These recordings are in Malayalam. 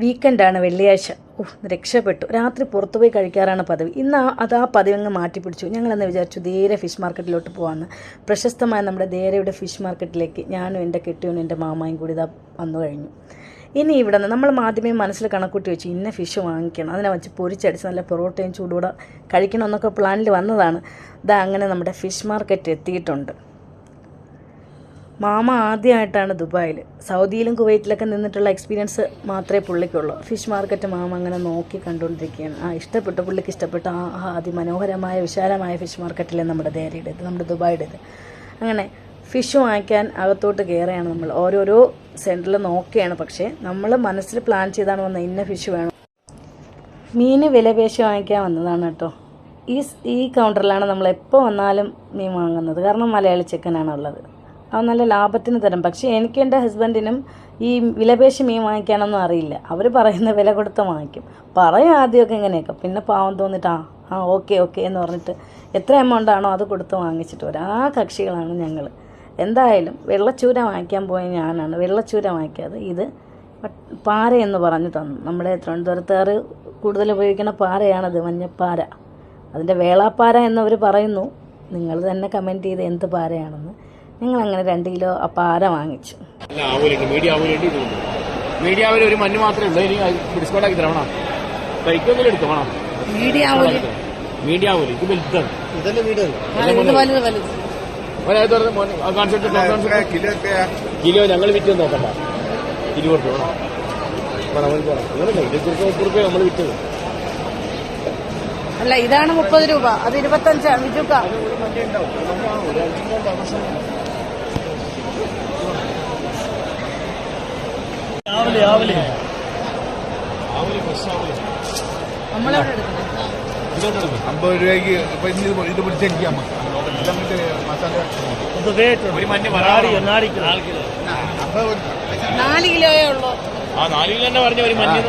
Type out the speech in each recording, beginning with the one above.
വീക്കെൻഡാണ് വെള്ളിയാഴ്ച. ഓ രക്ഷപ്പെട്ടു. രാത്രി പുറത്തുപോയി കഴിക്കാറാണ് പതിവ്. ഇന്ന് അത് ആ പതിവ് അങ്ങ് മാറ്റിപ്പിടിച്ചു. ഞങ്ങളെന്ന് വിചാരിച്ചു ധീരെ ഫിഷ് മാർക്കറ്റിലോട്ട് പോകാമെന്ന് പ്രശസ്തമായ നമ്മുടെ ധീരയുടെ ഫിഷ് മാർക്കറ്റിലേക്ക് ഞാനും എന്റെ കെട്ടിയവനും എന്റെ മാമായും കൂടി ഇതാ വന്നു കഴിഞ്ഞു. ഇനി ഇവിടെ നിന്ന് നമ്മൾ ആദ്യമേ മനസ്സിൽ കണക്കൂട്ടി വെച്ച് ഇന്ന ഫിഷ് വാങ്ങിക്കണം. അതിനെ വെച്ച് പൊരിച്ചടിച്ച് നല്ല പൊറോട്ടയും ചൂടോടെ കഴിക്കണമെന്നൊക്കെ പ്ലാനിൽ വന്നതാണ്. ഇതാ അങ്ങനെ നമ്മുടെ ഫിഷ് മാർക്കറ്റ് എത്തിയിട്ടുണ്ട്. മാമ ആദ്യമായിട്ടാണ് ദുബായിൽ സൗദിയിലും കുവൈറ്റിലൊക്കെ നിന്നിട്ടുള്ള എക്സ്പീരിയൻസ് മാത്രമേ പുള്ളിക്കുള്ളൂ. ഫിഷ് മാർക്കറ്റ് മാമ അങ്ങനെ നോക്കി കണ്ടുകൊണ്ടിരിക്കുകയാണ് ആ ഇഷ്ടപ്പെട്ട. പുള്ളിക്ക് ഇഷ്ടപ്പെട്ട. ആ അതിമനോഹരമായ വിശാലമായ ഫിഷ് മാർക്കറ്റിലെ നമ്മുടെ ദേരയുടേത് നമ്മുടെ ദുബായുടേത് അങ്ങനെ ഫിഷ് വാങ്ങിക്കാൻ അകത്തോട്ട് കയറുകയാണ് നമ്മൾ. ഓരോരോ സെന്ററിൽ നോക്കുകയാണ്. പക്ഷേ നമ്മൾ മനസ്സിൽ പ്ലാൻ ചെയ്താണ് വന്നത് ഇന്ന ഫിഷ് വേണം. മീൻ വിലപേശി വാങ്ങിക്കാൻ വന്നതാണ് കേട്ടോ. ഈ ഈ കൗണ്ടറിലാണ് നമ്മൾ എപ്പോൾ വന്നാലും മീൻ വാങ്ങുന്നത്. കാരണം മലയാളി ചിക്കനാണ് ഉള്ളത് അത് നല്ല ലാഭത്തിന് തരും. പക്ഷേ എനിക്ക് എന്റെ ഹസ്ബൻഡിനും ഈ വിലപേശി മീൻ വാങ്ങിക്കാനൊന്നും അറിയില്ല. അവർ പറയുന്ന വില കൊടുത്ത് വാങ്ങിക്കും. പറയും ആദ്യമൊക്കെ ഇങ്ങനെയൊക്കെ. പിന്നെ പാവം തോന്നിട്ട് ആ ആ ഓക്കെ ഓക്കെ എന്ന് പറഞ്ഞിട്ട് എത്ര എമൗണ്ട് ആണോ അത് കൊടുത്ത് വാങ്ങിച്ചിട്ട് വരും. ആ കക്ഷികളാണ് ഞങ്ങൾ എന്തായാലും വെള്ളച്ചൂര വാങ്ങിക്കാൻ പോയ ഞാനാണ്. വെള്ളച്ചൂര വാങ്ങിക്കാതെ ഇത് പാര എന്ന് പറഞ്ഞു തന്നു. നമ്മുടെ തിരുവനന്തപുരത്തുകാർ കൂടുതൽ ഉപയോഗിക്കുന്ന പാരയാണത് മഞ്ഞപ്പാര. അതിന്റെ വേളാപ്പാര എന്നവർ പറയുന്നു. നിങ്ങൾ തന്നെ കമന്റ് ചെയ്ത് എന്ത് പാരയാണെന്ന്. ഞങ്ങൾ അങ്ങനെ രണ്ട് കിലോ അപ്പാര വാങ്ങിച്ചു. മീഡിയ ഒരു മഞ്ഞ് മാത്രമേ ഉള്ളൂ ഇനി തരണം വേണം. മീഡിയ മീഡിയ ആവൂൽ ഇത് വലുതാണ്. ഇതല്ലേ വീട് വലുത് വലുത്. കോൺസെപ്റ്റ് കിലോ ഞങ്ങൾ വിറ്റ് നോക്കണ്ട ഇരുപത് രൂപ നമ്മൾ രൂപ വിറ്റത്. അല്ല ഇതാണ് മുപ്പത് രൂപ. അത് ഇരുപത്തഞ്ചാണ് വിജുക്ക. ആവലി ആവൂൽ ആവൂൽ? ഇതോട്ട് എടുക്കും? അമ്പത് രൂപയ്ക്ക് ഇപ്പൊ ഇനി ഇത്. അമ്പത് നാല് കിലോയേ ഉള്ളൂ. ആ നാല് കിലോ തന്നെ പറഞ്ഞു ഒരു മഞ്ഞ്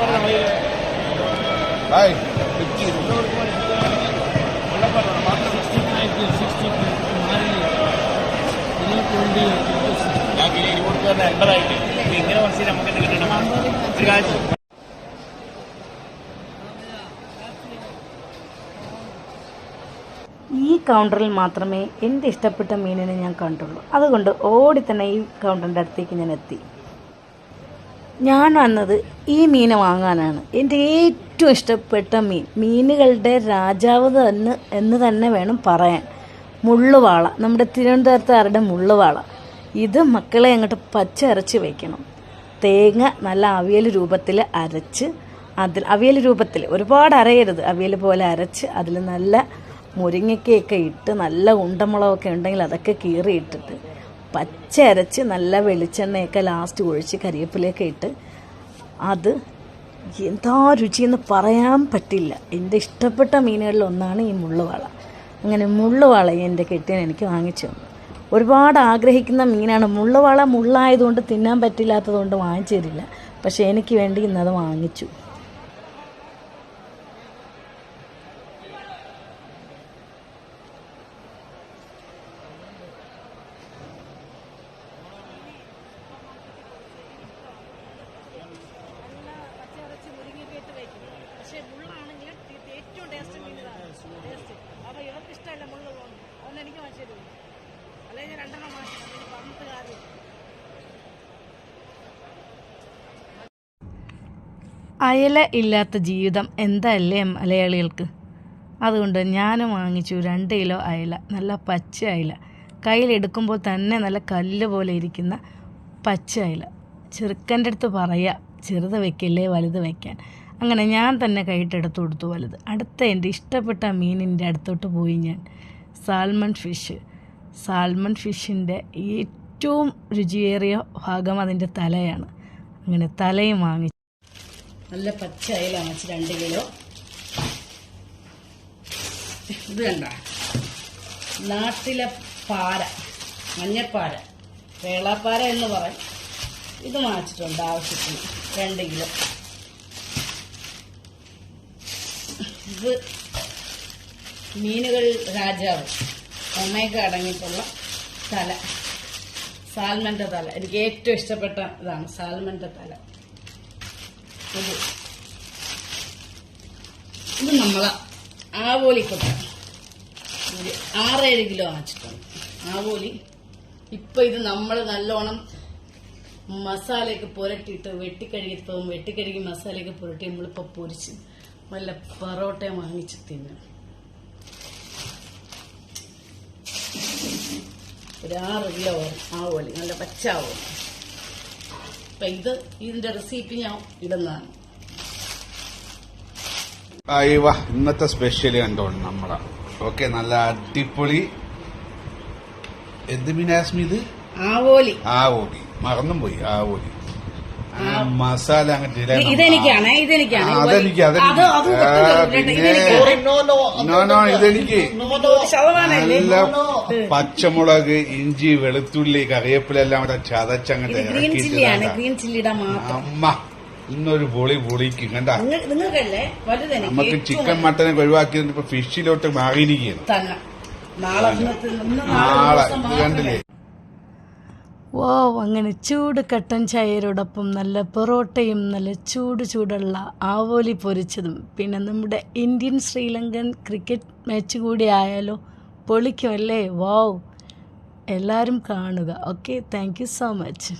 ഈ കൗണ്ടറിൽ മാത്രമേ എന്റെ ഇഷ്ടപ്പെട്ട മീനിനെ ഞാൻ കണ്ടുള്ളൂ. അതുകൊണ്ട് ഓടി തന്നെ ഈ കൗണ്ടറിന്റെ അടുത്തേക്ക് ഞാൻ എത്തി. ഞാൻ വന്നത് ഈ മീൻ വാങ്ങാനാണ്. എന്റെ ഏറ്റവും ഇഷ്ടപ്പെട്ട മീൻ. മീനുകളുടെ രാജാവ് തന്നെ എന്ന് തന്നെ വേണം പറയാൻ. മുള്ളുവാള. നമ്മുടെ തിരുവനന്തപുരത്തുകാരുടെ മുള്ളുവാള. ഇത് മക്കളെ അങ്ങോട്ട് പച്ച അരച്ച് വെക്കണം. തേങ്ങ നല്ല അവിയൽ രൂപത്തിൽ അരച്ച് അതിൽ അവിയൽ രൂപത്തിൽ ഒരുപാട് അരയരുത്. അവിയൽ പോലെ അരച്ച് അതിൽ നല്ല മുരിങ്ങയ്ക്കയൊക്കെ ഇട്ട് നല്ല ഉണ്ടമുളകൊക്കെ ഉണ്ടെങ്കിൽ അതൊക്കെ കീറി ഇട്ടിട്ട് പച്ച അരച്ച് നല്ല വെളിച്ചെണ്ണയൊക്കെ ലാസ്റ്റ് ഒഴിച്ച് കരിവേപ്പിലയൊക്കെ ഇട്ട് അത് എന്താ രുചിയെന്ന് പറയാൻ പറ്റില്ല. എന്റെ ഇഷ്ടപ്പെട്ട മീനുകളിൽ ഒന്നാണ് ഈ മുള്ളുവാള അങ്ങനെ മുള്ളുവാള എന്റെ കെട്ടിയൻ എനിക്ക് വാങ്ങിച്ചു തന്നു. ഒരുപാട് ആഗ്രഹിക്കുന്ന മീനാണ്. മുള്ളവള മുള്ളായതുകൊണ്ട് തിന്നാൻ പറ്റില്ലാത്തതുകൊണ്ട് വാങ്ങിച്ചു തരില്ല പക്ഷേ എനിക്ക് വേണ്ടി ഇന്നത് വാങ്ങിച്ചു. അയല ഇല്ലാത്ത ജീവിതം എന്തല്ലേ മലയാളികൾക്ക്? അതുകൊണ്ട് ഞാനും വാങ്ങിച്ചു രണ്ട് കിലോ അയല നല്ല പച്ച അയല. കയ്യിലെടുക്കുമ്പോൾ തന്നെ നല്ല കല്ല് പോലെ ഇരിക്കുന്ന പച്ച അയല. ചെറുക്കന്റെ അടുത്ത് പറയാ ചെറുത് വയ്ക്കല്ലേ വലുത് വയ്ക്കാൻ അങ്ങനെ ഞാൻ തന്നെ കൈയിട്ടെടുത്ത് കൊടുത്തു വലുത്. അടുത്ത എന്റെ ഇഷ്ടപ്പെട്ട മീനിന്റെ അടുത്തോട്ട് പോയി ഞാൻ. Salmon fish. സാൽമൺ ഫിഷിന്റെ ഏറ്റവും രുചിയേറിയ ഭാഗം അതിന്റെ തലയാണ്. അങ്ങനെ തലയും വാങ്ങിച്ചു നല്ല പച്ച അയല വാങ്ങിച്ച് രണ്ട് കിലോ. ഇത് കണ്ട? നാട്ടിലെ പാര മഞ്ഞപ്പാര വേളാപ്പാര എന്ന് പറയും. ഇത് വാങ്ങിച്ചിട്ടുണ്ട് ആവശ്യത്തിന് രണ്ട് കിലോ. ഇത് മീനുകൾ രാജാവ് ഒമേക അടങ്ങിയിട്ടുള്ള തല. സാൽമന്റെ തല. എനിക്ക് ഏറ്റവും ഇഷ്ടപ്പെട്ട ഇതാണ് സാൽമന്റെ തല. ഇത് ഇത് നമ്മളെ ആവോലി കൊട്ട. ഒരു ആറേഴ് കിലോ ആച്ചിട്ടുണ്ട് ആവോലി. ഇപ്പൊ ഇത് നമ്മൾ നല്ലോണം മസാലയൊക്കെ പുരട്ടിയിട്ട് വെട്ടിക്കഴുകിയപ്പം വെട്ടിക്കഴുകി മസാലയൊക്കെ പുരട്ടി നമ്മളിപ്പോൾ പൊരിച്ച് നല്ല പൊറോട്ടയും വാങ്ങിച്ച് തിന്നും. ഒരു ആറ് കിലോ ആവോലി. നല്ല പച്ച ആവോലി. അപ്പൊ ഇത് ഇതിന്റെ റെസിപ്പി ഞാൻ ഇടുന്നതാണ്. അയ്യവ ഇന്നത്തെ സ്പെഷ്യൽ കണ്ടോണ്ട് നമ്മളെ. ഓക്കെ നല്ല അടിപൊളി. എന്ത് മീനാസ്മി ഇത്? ആവോലി. ആ ഓടി മറന്നും പോയി ആവോലി. മസാല അങ്ങോട്ട് ഇത് ഇതെനിക്കാണ് ഇതെനിക്കാണ്. അതെനിക്ക്, അതെനിക്ക്. നോ നോ ഇതെനിക്ക് നല്ല പച്ചമുളക് ഇഞ്ചി വെളുത്തുള്ളി കറിവേപ്പില എല്ലാം കൂടെ ചതച്ചങ്ങോട്ട് ഗ്രീൻ ചില്ലിയാണ് ഗ്രീൻ ചില്ലിയുടെ മാത്രം. അമ്മ ഇന്നൊരു പൊളി പൊളിക്കും കണ്ട? നമുക്ക് ചിക്കൻ മട്ടനെ ഒഴിവാക്കിയിട്ട് ഇപ്പൊ ഫിഷിലോട്ട് മാറിയിരിക്കുകയാണ്. തന്നെ നാളെ കണ്ടില്ലേ? ഓ അങ്ങനെ ചൂട് കട്ടൻ ചായയോടൊപ്പം നല്ല പൊറോട്ടയും നല്ല ചൂട് ചൂടുള്ള ആവോലി പൊരിച്ചതും. പിന്നെ നമ്മുടെ ഇന്ത്യൻ ശ്രീലങ്കൻ ക്രിക്കറ്റ് മാച്ച് കൂടി ആയാലോ പൊളിക്കും അല്ലേ? വാവ് എല്ലാവരും കാണുക. Okay thank you so much.